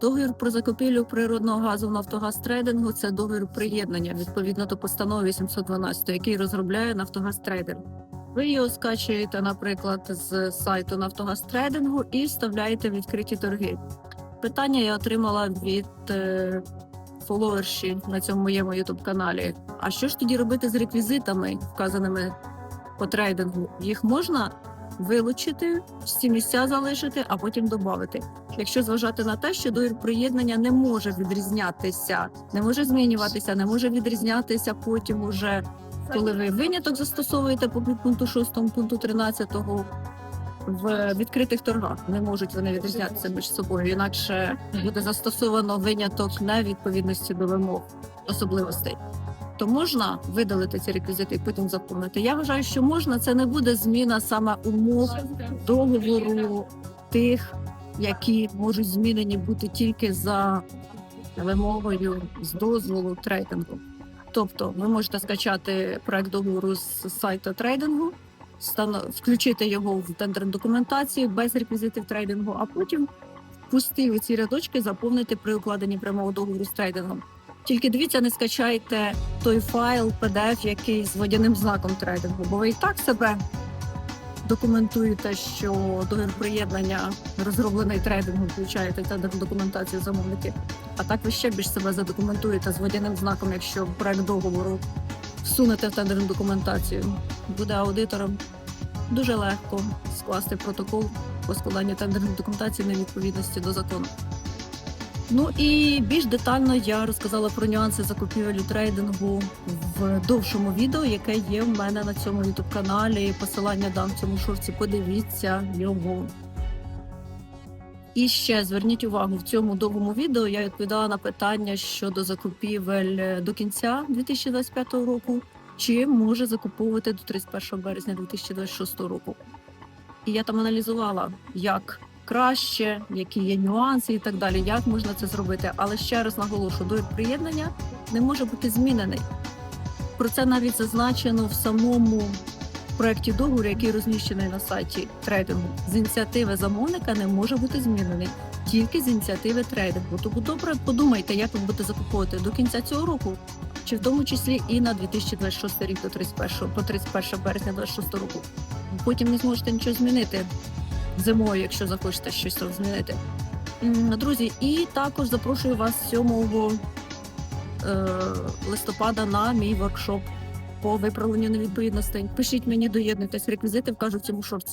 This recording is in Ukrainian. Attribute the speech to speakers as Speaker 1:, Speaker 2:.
Speaker 1: Договір про закупівлю природного газу в Нафтогаз Трейдингу це договір приєднання відповідно до постанови 812, який розробляє Нафтогаз Трейдинг. Ви його скачуєте, наприклад, з сайту Нафтогаз Трейдингу і вставляєте в відкриті торги. Питання я отримала від е, фоловерші на цьому моєму youtube каналі. А що ж тоді робити з реквізитами, вказаними по трейдингу? Їх можна вилучити, всі місця залишити, а потім додати. Якщо зважати на те, що договір приєднання не може відрізнятися, не може змінюватися, не може відрізнятися потім уже, коли ви виняток застосовуєте по пункту 6, пункту 13 в відкритих торгах. Не можуть вони відрізнятися між собою, інакше буде застосовано виняток невідповідності до вимог особливостей. То можна видалити ці реквізити і потім заповнити. Я вважаю, що можна. Це не буде зміна саме умов договору тих, які можуть змінені бути тільки за вимогою з дозволу трейдингу. Тобто, ви можете скачати проект договору з сайту трейдингу, включити його в тендерну документацію без реквізитів трейдингу, а потім пусти у ці рядочки заповнити при укладенні прямого договору з трейдингом. Тільки дивіться, не скачайте той файл PDF, який з водяним знаком трейдингу, бо ви і так себе документуєте, що договір приєднання розроблений трейдингом, включаєте тендерну документацію замовники. А так ви ще більш себе задокументуєте з водяним знаком, якщо проект договору всунете в тендерну документацію. Буде аудитором дуже легко скласти протокол по складанню тендерної документації на відповідності до закону. Ну і більш детально я розказала про нюанси закупівель трейдингу в довшому відео, яке є в мене на цьому youtube каналі. Посилання дам в цьому шорці. Подивіться його. І ще зверніть увагу, в цьому довгому відео я відповідала на питання щодо закупівель до кінця 2025 року, чи може закуповувати до 31 березня 2026 року. І я там аналізувала, як краще, які є нюанси і так далі, як можна це зробити. Але ще раз наголошую, договір приєднання не може бути змінений. Про це навіть зазначено в самому проєкті договору, який розміщений на сайті трейдингу. З ініціативи замовника не може бути змінений тільки з ініціативи трейдингу. Тому добре подумайте, як ви будете закуповувати до кінця цього року, чи в тому числі і на 2026 рік до 31 по 31 березня 2026 року. Потім не зможете нічого змінити зимою, якщо захочете щось розмінити, змінити. Друзі, і також запрошую вас 7 е, листопада на мій воркшоп по виправленню невідповідностей. Пишіть мені, доєднуйтесь, реквізити вкажу в цьому шорті.